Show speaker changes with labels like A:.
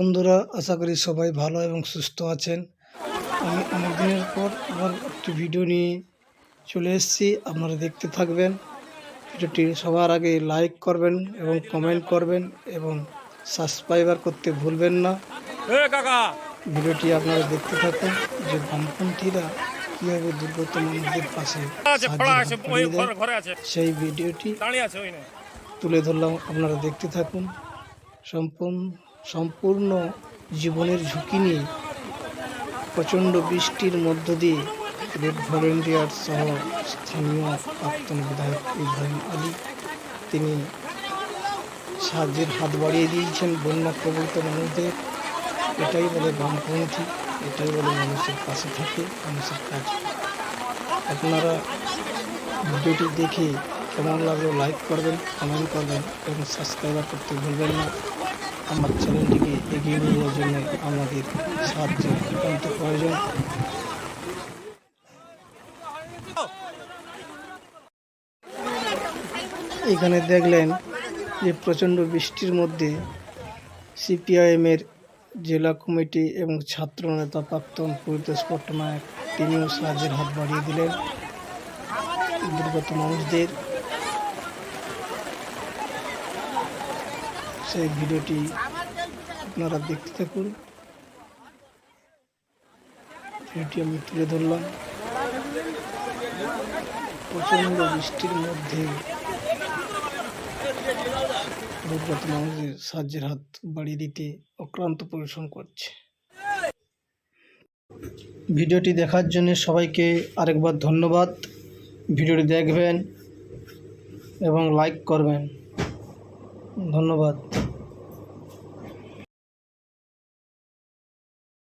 A: বন্ধুরা আশা করি সবাই ভালো এবং সুস্থ আছেন। আমি অনেক দিনের পর আবার একটি ভিডিও নিয়ে চলে এসেছি। আপনারা দেখতে থাকবেন। ভিডিওটি সবার আগে লাইক করবেন এবং কমেন্ট করবেন এবং সাবস্ক্রাইবার করতে ভুলবেন না। ভিডিওটি আপনারা দেখতে থাকুন যে বামপন্থীরা কীভাবে দুর্গত মানুষদের পাশে সেই ভিডিওটি তুলে ধরলাম আপনারা দেখতে থাকুন। সম্পূর্ণ সম্পূর্ণ জীবনের ঝুঁকি নিয়ে প্রচণ্ড বৃষ্টির মধ্য দিয়ে রেড ভলেন্টিয়ার সহ স্থানীয় প্রাক্তন বিধায়ক ইব্রাহিম আলী, তিনি সাহায্যের হাত বাড়িয়ে দিয়েছেন বন্যা প্রবলিত মানুষদের। এটাই বলে বামপন্থী, এটাই বলে মানুষের পাশে থাকে, মানুষের কাজ আপনারা ভিডিওটি দেখে কেমন লাগল লাইক করবেন কমেন্ট করবেন এবং সাবস্ক্রাইবার করতে ভুলবেন না। আমার চ্যানেলটিকে এগিয়ে নিয়ে যাওয়ার জন্য আমাদের সাহায্য একান্ত প্রয়োজন। এখানে দেখলেন যে প্রচণ্ড বৃষ্টির মধ্যে সিপিআইএমের জেলা কমিটি এবং ছাত্র নেতা প্রাক্তন পরিতোষ পট্টনায়ক তিনিও সাহায্যের হাত বাড়িয়ে দিলেন। দুর্গত মানুষদের সেই ভিডিওটি আপনারা দেখতে থাকুন। ভিডিওটি আমি তুলে ধরলাম। প্রচণ্ড বৃষ্টির মধ্যে দুর্গত মানুষদের সাহায্যের হাত বাড়িয়ে দিতে অক্লান্ত পরিশ্রম করছে। ভিডিওটি দেখার জন্য সবাইকে আরেকবার ধন্যবাদ। ভিডিওটি দেখবেন এবং লাইক করবেন। ধন্যবাদ।